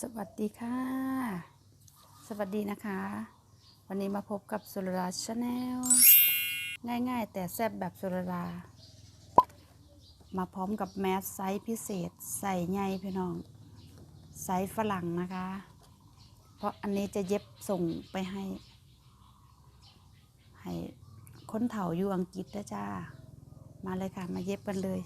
สวัสดีค่ะ สวัสดีนะคะ วันนี้มาพบกับสุรราชาแนลง่ายๆ แต่แซ่บแบบสุรรา มาพร้อมกับแมสไซส์พิเศษใส่ใหญ่พี่น้องไซส์ฝรั่งนะคะ เพราะอันนี้จะเย็บส่งไปให้ ให้คนเฒ่าอยู่อังกฤษนะจ้า มาเลยค่ะ มาเย็บกันเลย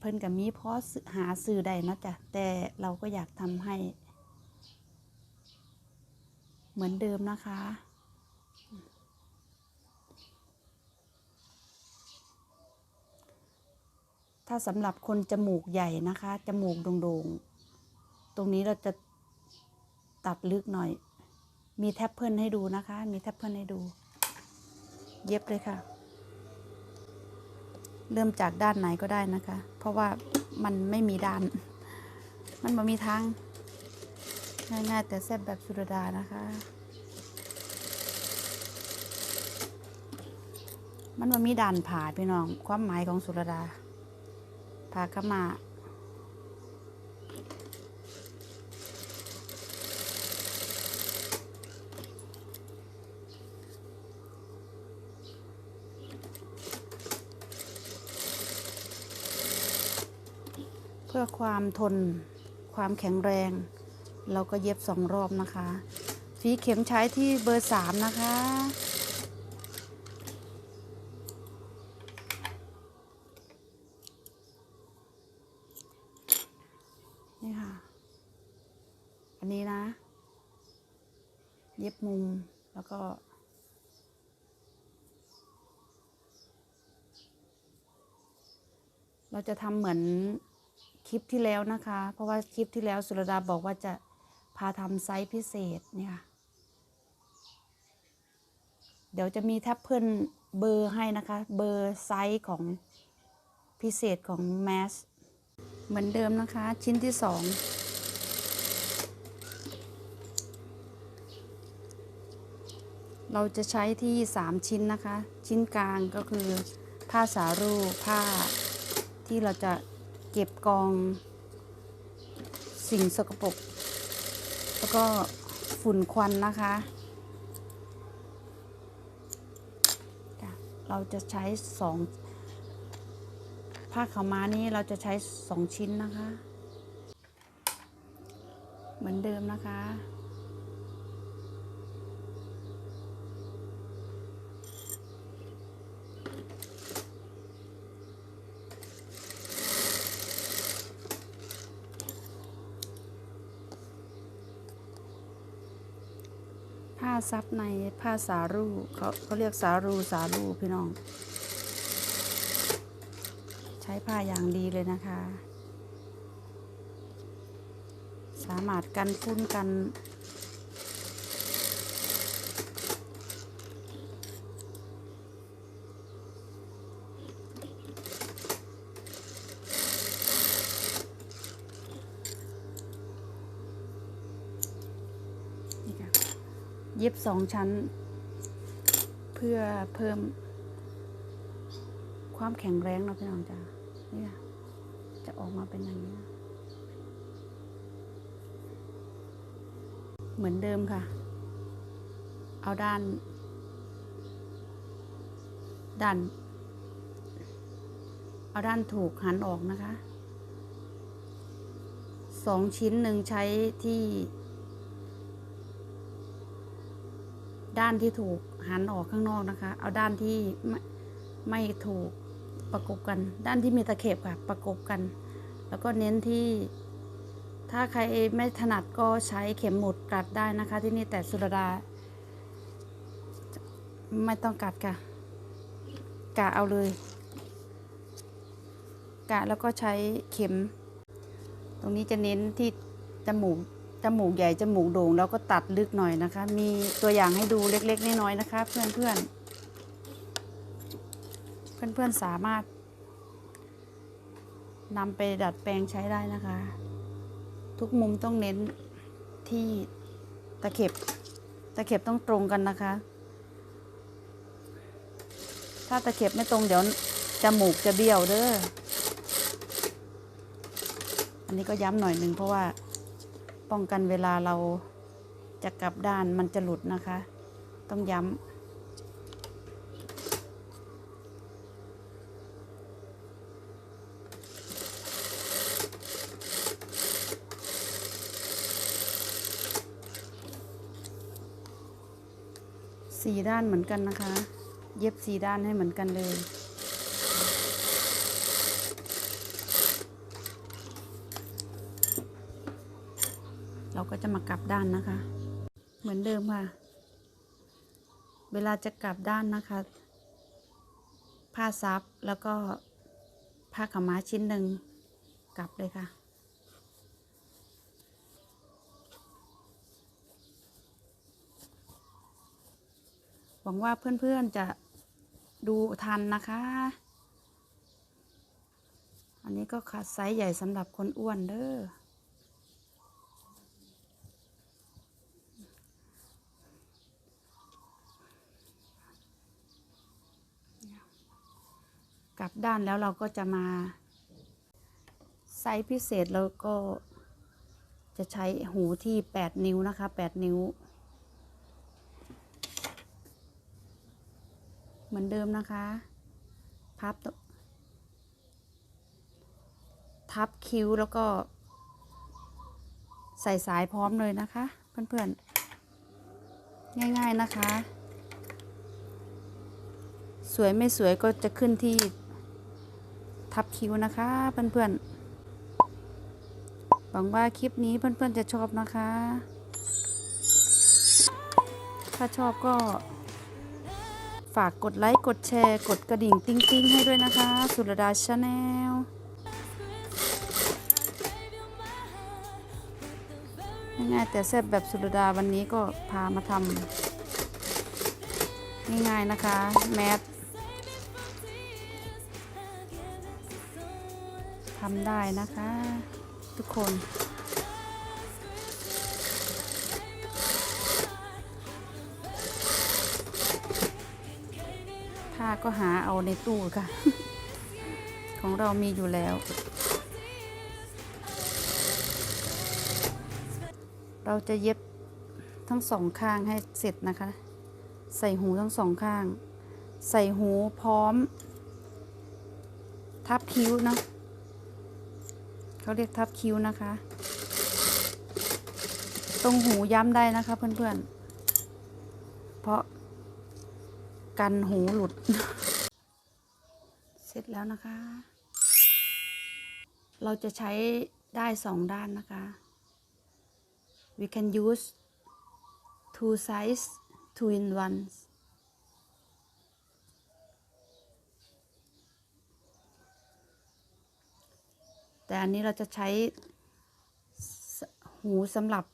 เพิ่นกับมีพอหาซื้อได้เนาะจ้ะแต่เราก็อยากทำให้ เหมือนเดิมนะคะ ถ้าสำหรับคนจมูกใหญ่นะคะ จมูกโด่งๆ ตรงนี้เราจะตัดลึกหน่อย มีแท็บเพิลให้ดูนะคะ มีแท็บเพิลให้ดู เย็บเลยค่ะ เริ่มจากด้านไหนก็ได้นะคะ เพราะว่ามันไม่มีด้าน มันไม่มีทางง่ายๆแต่แซ่บแบบสุรดานะคะ มันว่ามีด่านผ่าพี่น้อง ความหมายของสุรดาผ่าขมา เพื่อความทนความแข็งแรง เราก็เย็บสองรอบนะคะฝีเข็มใช้ที่เบอร์สามนะคะ นี่ค่ะ อันนี้นะ เย็บมุมแล้วก็เราจะทำเหมือน คลิปที่แล้วนะคะ เพราะว่าคลิปที่แล้วสุรดาบอกว่าจะพาทำไซส์พิเศษเนี่ยเดี๋ยวจะมีแท็บเพิลเบอร์ให้นะคะ เบอร์ไซส์ของพิเศษของแมสเหมือนเดิมนะคะ ชิ้นที่สองเราจะใช้ที่ 3 ชิ้นนะคะ ชิ้นกลางก็คือ ผ้าสารูผ้าที่เราจะ เก็บกอง สิ่งสกปรกแล้วก็ฝุ่นควันนะคะเราจะใช้สองผ้าขาวม้านี้เราจะใช้สองชิ้นนะคะ เหมือนเดิมนะคะ ผ้าซับในผ้าสารูเขาเขาเรียกสารูสารูพี่น้อง ใช้ผ้าอย่างดีเลยนะคะ สามารถกันฟุ้นกันค่ะ เย็บสองชั้น เพื่อเพิ่ม ความแข็งแรงเนาะพี่น้องจ้านี่ค่ะจะออกมาเป็นอย่างนี้ เหมือนเดิมค่ะ เอาด้าน ด้าน เอาด้านถูกหันออกนะคะสองชิ้นหนึ่งใช้ที่ ด้านที่ถูกหันออกข้างนอกนะคะ เอาด้านที่ไม่ไม่ถูกประกบกัน ด้านที่มีตะเข็บค่ะ ประกบกัน แล้วก็เน้นที่ ถ้าใครไม่ถนัดก็ใช้เข็มหมุดกัดได้นะคะ ที่นี่แต่สุรดา ไม่ต้องกัดค่ะกะเอาเลยกะแล้วก็ใช้เข็ม ตรงนี้จะเน้นที่จมูก จมูกใหญ่จมูกโด่งแล้วก็ตัดลึกหน่อยนะคะ มีตัวอย่างให้ดูเล็กๆน้อยๆนะคะ เพื่อนๆเพื่อนๆสามารถนำไปดัดแปลงใช้ได้นะคะ ทุกมุมต้องเน้นที่ตะเข็บ ตะเข็บต้องตรงกันนะคะ ถ้าตะเข็บไม่ตรงเดี๋ยวจมูกจะเบี้ยวเด้ออันนี้ก็ย้ำหน่อยหนึ่งเพราะว่า ป้องกันเวลาเราจะกลับด้านมันจะหลุดนะคะ ต้องย้ำสี่ด้านเหมือนกันนะคะ เย็บสี่ด้านให้เหมือนกันเลย เรา ก็จะมากลับด้านนะคะ เหมือนเดิมค่ะ เวลาจะกลับด้านนะคะ ผ้าซับแล้วก็ผ้าขาวม้าชิ้นหนึ่งกลับเลยค่ะ หวังว่าเพื่อนๆจะดูทันนะคะ อันนี้ก็คัดไซส์ใหญ่สำหรับคนอ้วนเด้อ กลับด้านแล้วเราก็จะมา ไซส์พิเศษแล้วก็จะใช้หูที่ 8 นิ้วนะคะ 8 นิ้ว เหมือนเดิมนะคะ พับทับคิ้วแล้วก็ใส่สายพร้อมเลยนะคะ เพื่อนๆ ง่ายๆนะคะ สวยไม่สวยก็จะขึ้นที่ ทับคิ้วนะคะ เพื่อนๆหวังว่าคลิปนี้เพื่อนๆจะชอบนะคะ ถ้าชอบก็ฝากกดไลค์กดแชร์ กดกระดิ่งติ้งๆให้ด้วยนะคะ สุรดาชาแนลง่ายๆแต่แซ่บแบบสุรดาวันนี้ก็พามาทำง่ายๆนะคะ แมส ทำได้นะคะ ทุกคน ผ้าก็หาเอาในตู้ค่ะ ของเรามีอยู่แล้ว เราจะเย็บทั้งสองข้างให้เสร็จนะคะ ใส่หูทั้งสองข้าง ใส่หูพร้อม ทับคิ้วเนาะ เขาเรียกทับคิ้วนะคะ ตรงหูย้ำได้นะคะเพื่อนๆ เพราะกันหูหลุด เสร็จแล้วนะคะ เราจะใช้ได้สองด้านนะคะ we can use two size two in one แต่อันนี้เราจะใช้หูสำหรับ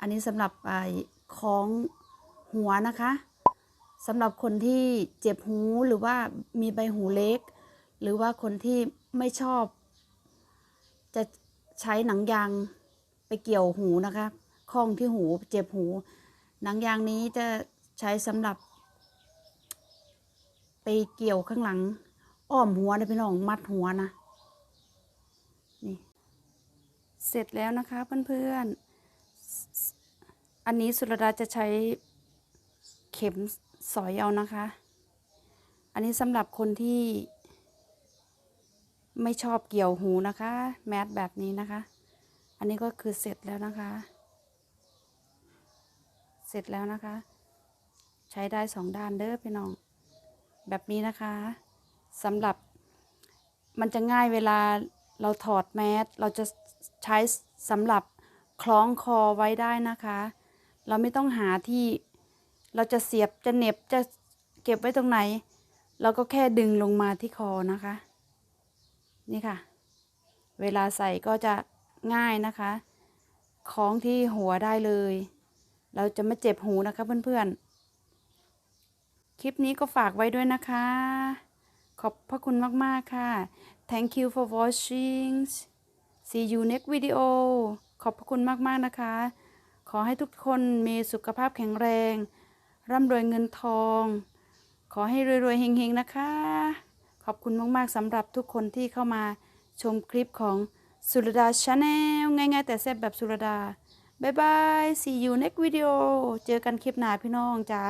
อันนี้สำหรับไอ้คล้องหัวนะคะสำหรับคนที่เจ็บหูหรือว่ามีใบหูเล็ก หรือว่าคนที่ไม่ชอบ จะใช้หนังยางไปเกี่ยวหูนะคะคล้องที่หูเจ็บหู หนังยางนี้จะใช้สำหรับ ไปเกี่ยวข้างหลัง อ้อมหัวนะพี่น้องมัดหัวนะนี่เสร็จแล้วนะคะเพื่อนๆอันนี้สุรดาจะใช้เข็มสอยเอานะคะ อันนี้สำหรับคนที่ไม่ชอบเกี่ยวหูนะคะ แมสแบบนี้นะคะ อันนี้ก็คือเสร็จแล้วนะคะ เสร็จแล้วนะคะ ใช้ได้สองด้านเด้อพี่น้อง แบบนี้นะคะ สำหรับมันจะง่ายเวลาเราถอดแมสเราจะใช้สำหรับคล้องคอไว้ได้นะคะ เราไม่ต้องหาที่เราจะเสียบจะเน็บจะเก็บไว้ตรงไหน เราก็แค่ดึงลงมาที่คอนะคะ นี่ค่ะ เวลาใส่ก็จะง่ายนะคะ คล้องที่หัวได้เลย เราจะไม่เจ็บหูนะคะเพื่อนๆ คลิปนี้ก็ฝากไว้ด้วยนะคะ ขอบพระคุณมาก ๆ ค่ะ thank you for watching see you next video ขอบพระคุณมาก ๆ นะคะ ขอให้ทุกคนมีสุขภาพแข็งแรง ร่ำรวยเงินทอง ขอให้รวย ๆ เฮง ๆ นะคะ ขอบคุณมาก ๆสำหรับทุกคนที่เข้ามาชมคลิปของสุรดาชาแนลง่าย ๆ แต่แซ่บแบบสุรดาบายบาย see you next video เจอกันคลิปหน้าพี่น้องจ้า